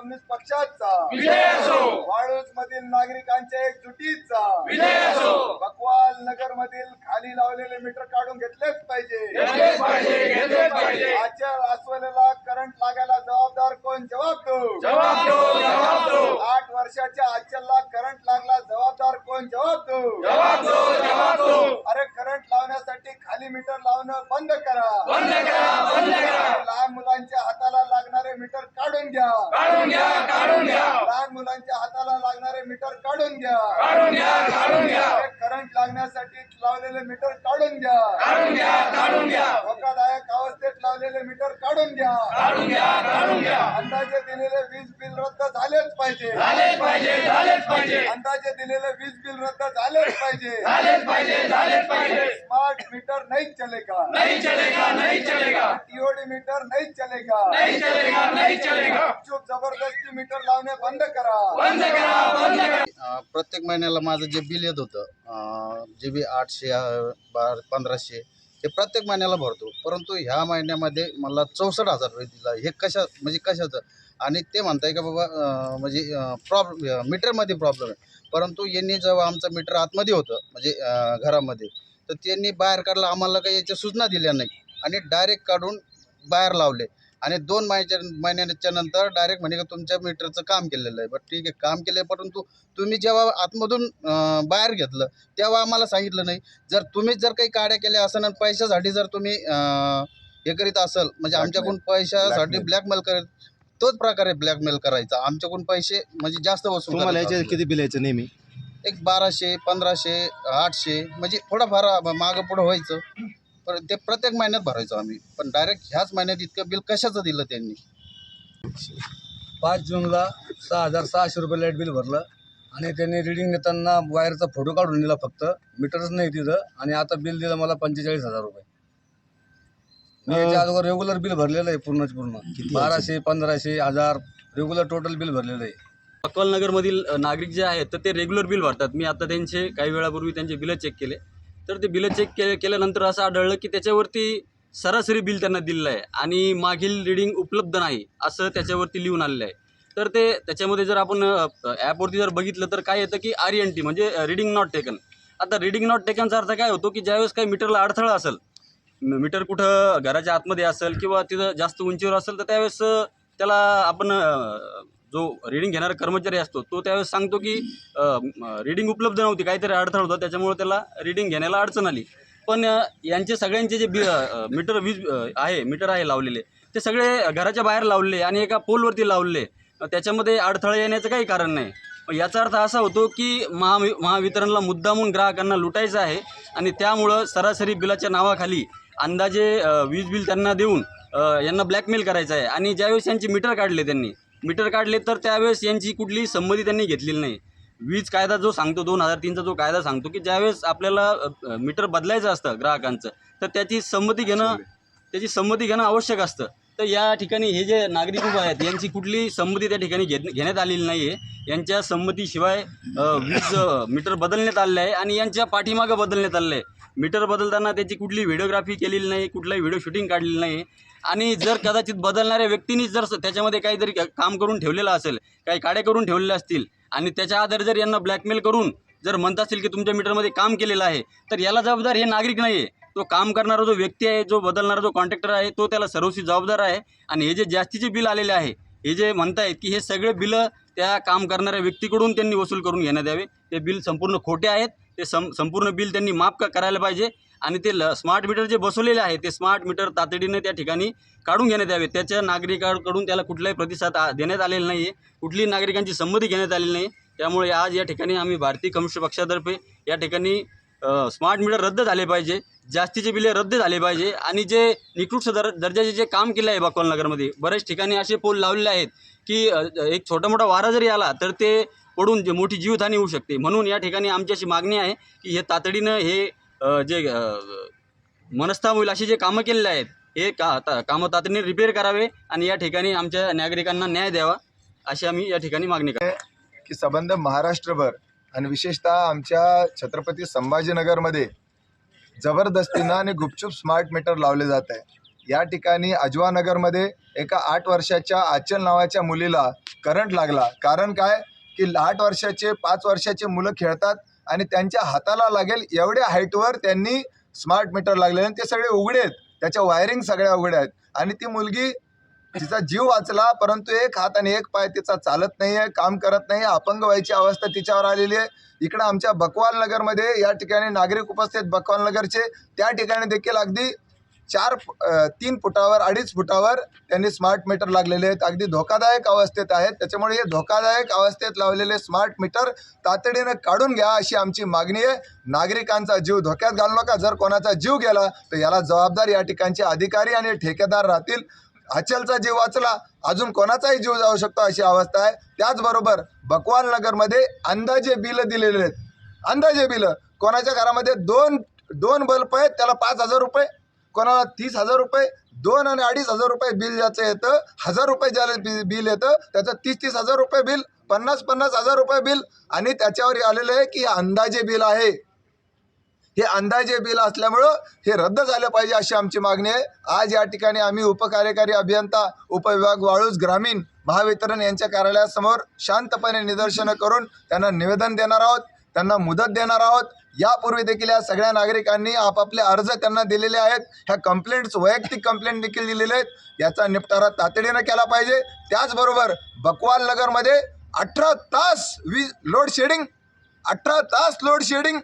Communist पक्षाचा. विजय असो. वाळूज मधील नागरिकांच्या एकजुटीचा. विजय असो. बकवाल नगर मधील खाली लावलेले मीटर काढून घेतलेच पाहिजे. आजच्या अस्वलेला करंट लागायला जबाबदार कोण? जबाब दो आठ वर्षाच्या आजच्याला करंट लागला जबाबदार कोण? जबाब दो अरे करंट लावण्यासाठी खाली मीटर लावणं बंद करा. बंद करा बंद करा. मुलांच्या हाताला लागणारे मीटर काढून घ्या. काढून घ्या काढून घ्या. लहान मुलांच्या हाताला लागणारे मीटर काढून घ्या. काढून घ्या काढून घ्या. करंट लागण्यासाठी लावलेले मीटर काढून घ्या. काढून घ्या काढून घ्या. धोकादायक अवस्थेत लावलेले मीटर काढून घ्या. काढून घ्या काढून घ्या. अंदाजे दिलेले वीज बिल रद्द झालेच पाहिजे. झालेच पाहिजे झालेच पाहिजे. अंदाजे दिलेले वीज बिल रद्द झालेच पाहिजे. झालेच पाहिजे झालेच पाहिजे. स्मार्ट मीटर नहीं चलेगा. नहीं चलेगा नहीं चलेगा. टीओडी मीटर नहीं चलेगा. नहीं चलेगा नहीं चलेगा. चूप जबरदस्ती मीटर लावणे बंद करा. बंद करा बंद करा. अं, प्रत्येक महिन्याला माझं जे बिल येत होतं जे बी आठशे अं, बार पंधराशे ते प्रत्येक महिन्याला भरतो. परंतु ह्या महिन्यामध्ये मला चौसष्ट हजार रुपये दिला. हे कशा म्हणजे कशाचं? आणि ते म्हणताय का बाबा म्हणजे प्रॉब्लेम मीटरमध्ये प्रॉब्लेम आहे. परंतु यांनी जेव्हा आमचं मीटर आतमध्ये होतं म्हणजे घरामध्ये तर त्यांनी बाहेर काढलं. आम्हाला काही याच्या सूचना दिल्या नाही. आणि डायरेक्ट काढून बाहेर लावले. आणि दोन महिन्याच्या महिन्याच्या नंतर डायरेक्ट म्हणे का तुमच्या मीटरचं काम केलेलं आहे. बरं ठीक आहे काम केलं परंतु तुम्ही जेव्हा आतमधून बाहेर घेतलं तेव्हा आम्हाला सांगितलं नाही. जर तुम्ही जर काही काड्या केल्या असेल आणि पैशासाठी जर तुम्ही हे करीत असाल म्हणजे आमच्याकडून पैशासाठी ब्लॅकमेल करत तोच प्रकारे ब्लॅकमेल करायचा. आमच्याकडून पैसे म्हणजे जास्त वसूल करायचा. किती बिल यायचं नेहमी? एक बाराशे पंधराशे आठशे म्हणजे थोडंफार मागं पुढं व्हायचं. ते प्रत्येक महिन्यात भरायचो आम्ही. पण डायरेक्ट ह्याच महिन्यात इतकं बिल कशाचं दिलं त्यांनी? पाच जूनला सहा हजार सहाशे रुपये लाइट बिल भरलं आणि त्यांनी रिडिंग देताना वायरचा फोटो काढून दिला फक्त. मीटरच नाही तिथं आणि आता बिल दिलं मला पंचेचाळीस हजार रुपये. मी याच्या अगोदर रेग्युलर बिल भरलेलं आहे पूर्णच पूर्ण. बाराशे पंधराशे हजार रेग्युलर टोटल बिल भरलेलं आहे. अकोलनगरमधील नागरिक जे आहेत तर ते रेग्युलर बिल भरतात. मी आता त्यांचे काही वेळापूर्वी त्यांचे बिलं चेक केले. तर ते बिलं चेक के केल्यानंतर असं आढळलं की त्याच्यावरती सरासरी बिल त्यांना दिलेलं आहे आणि मागील रिडिंग उपलब्ध नाही असं त्याच्यावरती लिहून आलेलं आहे. तर ते त्याच्यामध्ये जर आपण ॲपवरती जर बघितलं तर काय येतं की आर एन टी म्हणजे रिडिंग नॉट टेकन आता रिडिंग नॉट टेकनचा अर्थ काय होतो की ज्यावेळेस काही मीटरला अडथळा असेल मीटर कुठं घराच्या आतमध्ये असेल किंवा तिथं जास्त उंचीवर असेल तर त्यावेळेस त्याला आपण जो रीडिंग घेणारा कर्मचारी असतो तो त्यावेळेस सांगतो की रीडिंग उपलब्ध नव्हती काहीतरी अडथळा होता त्याच्यामुळे त्याला रीडिंग घेण्याला अडचण आली. पण यांचे सगळ्यांचे जे बी मीटर वीज आहे मीटर आहे लावलेले ते सगळे घराच्या बाहेर लावलेले आणि एका पोलवरती लावलेले. त्याच्यामध्ये अडथळा येण्याचं काही कारण नाही. याचा अर्थ असा होतो की महा महावितरणला मुद्दामून ग्राहकांना लुटायचं आहे आणि त्यामुळं सरासरी बिलाच्या नावाखाली अंदाजे वीज बिल त्यांना देऊन यांना ब्लॅकमेल करायचं आहे. आणि ज्यावेळेस यांची मीटर काढले त्यांनी मीटर काढले तर त्यावेळेस यांची कुठलीही संमती त्यांनी घेतलेली नाही. वीज कायदा जो सांगतो दोन हजार तीनचा जो कायदा सांगतो की ज्यावेळेस आपल्याला मीटर बदलायचं असतं ग्राहकांचं तर त्याची संमती घेणं त्याची संमती घेणं आवश्यक असतं. तर या ठिकाणी हे जे नागरिक उभे आहेत यांची कुठलीही संमती त्या ठिकाणी घेत घेण्यात आलेली नाही आहे यांच्या संमतीशिवाय वीज मीटर बदलण्यात आलेलं आहे आणि यांच्या पाठीमागं बदलण्यात आलेलं आहे. मीटर बदलताना त्याची कुठली व्हिडिओग्राफी केलेली नाही कुठलाही व्हिडिओ शूटिंग काढलेली नाही. आणि जर कदाचित बदलणाऱ्या व्यक्तींनी जर त्याच्यामध्ये काहीतरी काम करून ठेवलेलं असेल काही काडे करून ठेवलेले असतील आणि त्याच्या आधारे जर यांना ब्लॅकमेल करून जर म्हणत असतील की तुमच्या मीटरमध्ये काम केलेलं आहे तर याला जबाबदार हे नागरिक नाही आहे तो काम करणारा जो व्यक्ती आहे जो बदलणारा जो कॉन्ट्रॅक्टर आहे तो त्याला सर्वस्वी जबाबदार आहे. आणि हे जे जास्तीचे बिल आलेले आहे हे जे म्हणतायत की हे सगळे बिलं त्या काम करणाऱ्या व्यक्तीकडून त्यांनी वसूल करून घेण्यात यावे. ते बिल संपूर्ण खोटे आहेत. ते सं संपूर्ण बिल त्यांनी माफ क- करायला पाहिजे. आणि ते ल स्मार्ट मीटर जे बसवलेले आहे ते स्मार्ट मीटर तातडीने त्या ठिकाणी काढून घेण्यात यावे. त्याच्या नागरिकांकडून त्याला कुठलाही प्रतिसाद देण्यात आलेला नाही आहे कुठलीही नागरिकांची संमती घेण्यात आलेली नाही. त्यामुळे आज या ठिकाणी आम्ही भारतीय कम्युनिस्ट पक्षातर्फे या ठिकाणी स्मार्ट मीटर रद्द झाले पाहिजे. जास्तीचे बिले रद्द झाले पाहिजे. आणि जे निकृष्ट दर दर्जाचे जे काम केलं आहे बाकोलनगरमध्ये बऱ्याच ठिकाणी असे पोल लावलेले आहेत की एक छोटा मोठा वारा जरी आला तर ते पडून जे मोठी जीवितहानी होऊ शकते. म्हणून या ठिकाणी आमची अशी मागणी आहे की हे तातडीनं हे जे मनस्ताप होईल असे जे कामं केलेले आहेत हे का ता कामं तातडीने रिपेअर करावे आणि या ठिकाणी आमच्या नागरिकांना न्याय द्यावा अशी आम्ही या ठिकाणी मागणी करतो. की संबंध महाराष्ट्रभर आणि विशेषतः आमच्या छत्रपती संभाजीनगरमध्ये जबरदस्तीनं आणि गुपचूप स्मार्ट मीटर लावले जात आहे. या ठिकाणी अजवानगरमध्ये एका आठ वर्षाच्या आचल नावाच्या मुलीला करंट लागला. कारण काय? की आठ वर्षाचे पाच वर्षाचे मुलं खेळतात आणि त्यांच्या हाताला लागेल एवढ्या हाईटवर त्यांनी स्मार्ट मीटर लागलेले आणि ते सगळे उघडे आहेत. त्याच्या वायरिंग सगळ्या उघड्या आहेत. आणि ती मुलगी तिचा जीव वाचला परंतु एक हात आणि एक पाय तिचा चालत नाही आहे काम करत नाही अपंग व्हायची अवस्था तिच्यावर आलेली आहे. इकडं आमच्या बकवाल नगरमध्ये या ठिकाणी नागरिक उपस्थित बकवाल नगरचे. त्या ठिकाणी देखील अगदी चार तीन फुटावर अडीच फुटावर त्यांनी स्मार्ट मीटर लागलेले आहेत. अगदी धोकादायक अवस्थेत आहेत. त्याच्यामुळे हे धोकादायक अवस्थेत लावलेले स्मार्ट मीटर तातडीनं काढून घ्या अशी आमची मागणी आहे. नागरिकांचा जीव धोक्यात घालू नका. जर कोणाचा जीव गेला तर याला जबाबदार या ठिकाणचे अधिकारी आणि ठेकेदार राहतील. अचलचा जीव वाचला अजून कोणाचाही जीव जाऊ शकतो अशी अवस्था आहे. त्याचबरोबर बकवाल नगरमध्ये अंदाजे बिलं दिलेले आहेत. अंदाजे बिलं. कोणाच्या घरामध्ये दोन दोन बल्ब आहेत त्याला पाच हजार रुपये कोणाला तीस हजार रुपये दोन आणि अडीच हजार रुपये बिल ज्याचं येतं हजार रुपये ज्याला बि- बिल येतं त्याचं तीस तीस हजार रुपये बिल पन्नास पन्नास हजार रुपये बिल. आणि त्याच्यावर आलेलं आहे की हे अंदाजे बिल आहे. हे अंदाजे बिल असल्यामुळं हे रद्द झालं पाहिजे अशी आमची मागणी आहे. आज या ठिकाणी आम्ही उपकार्यकारी अभियंता उपविभाग वाळूज ग्रामीण महावितरण यांच्या कार्यालयासमोर शांतपणे निदर्शनं करून त्यांना निवेदन देणार आहोत त्यांना मुदत देणार आहोत. यापूर्वी देखील या सगळ्या नागरिकांनी आपापले अर्ज त्यांना दिलेले आहेत. ह्या कंप्लेंट्स वैयक्तिक कंप्लेंट देखील दिलेले आहेत. याचा निपटारा तातडीनं केला पाहिजे. त्याचबरोबर बकवाल नगरमध्ये अठरा तास वीज लोड शेडिंग अठरा तास लोड शेडिंग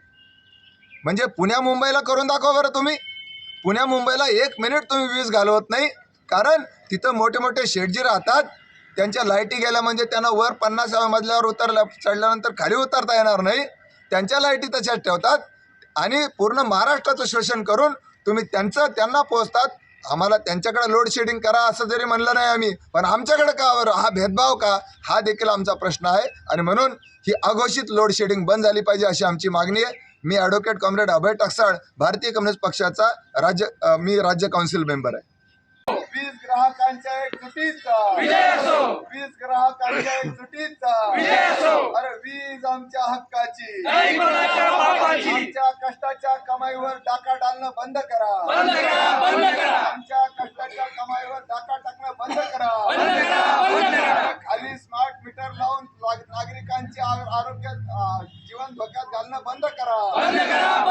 म्हणजे पुण्या मुंबईला करून दाखवा बरं तुम्ही. पुण्या मुंबईला एक मिनिट तुम्ही वीज घालवत नाही. कारण तिथं मोठे मोठे शेडजी राहतात. त्यांच्या लाईटी गेल्या म्हणजे त्यांना वर पन्नास मजल्यावर उतरल्या चढल्यानंतर खाली उतरता येणार नाही. त्यांच्या लाईटी तशाच ठेवतात आणि पूर्ण महाराष्ट्राचं शोषण करून तुम्ही त्यांचं त्यांना पोचतात आम्हाला त्यांच्याकडे लोड शेडिंग करा असं जरी म्हणलं नाही आम्ही पण आमच्याकडे का बरं? हा भेदभाव का? हा देखील आमचा प्रश्न आहे. आणि म्हणून ही अघोषित लोड शेडिंग बंद झाली पाहिजे अशी आमची मागणी आहे. मी ॲडव्होकेट कॉम्रेड अभय टकसाळ भारतीय कम्युनिस्ट पक्षाचा राज्य मी राज्य काउन्सिल मेंबर आहे. ग्राहकांच्या एकजुटीचा विजय असो. वीज ग्राहकांच्या एकजुटीचा विजय असो. अरे वीज आमच्या हक्काची. आमच्या कष्टाच्या कमाईवर डाका डालणं बंद करा. बंद करा बंद करा. आमच्या कष्टाच्या कमाईवर डाका टाकणं बंद करा. बंद करा बंद करा. खाली स्मार्ट मीटर लावून नाग- नागरिकांचे आरोग्य जीवन धोक्यात घालणं बंद करा. बंद करा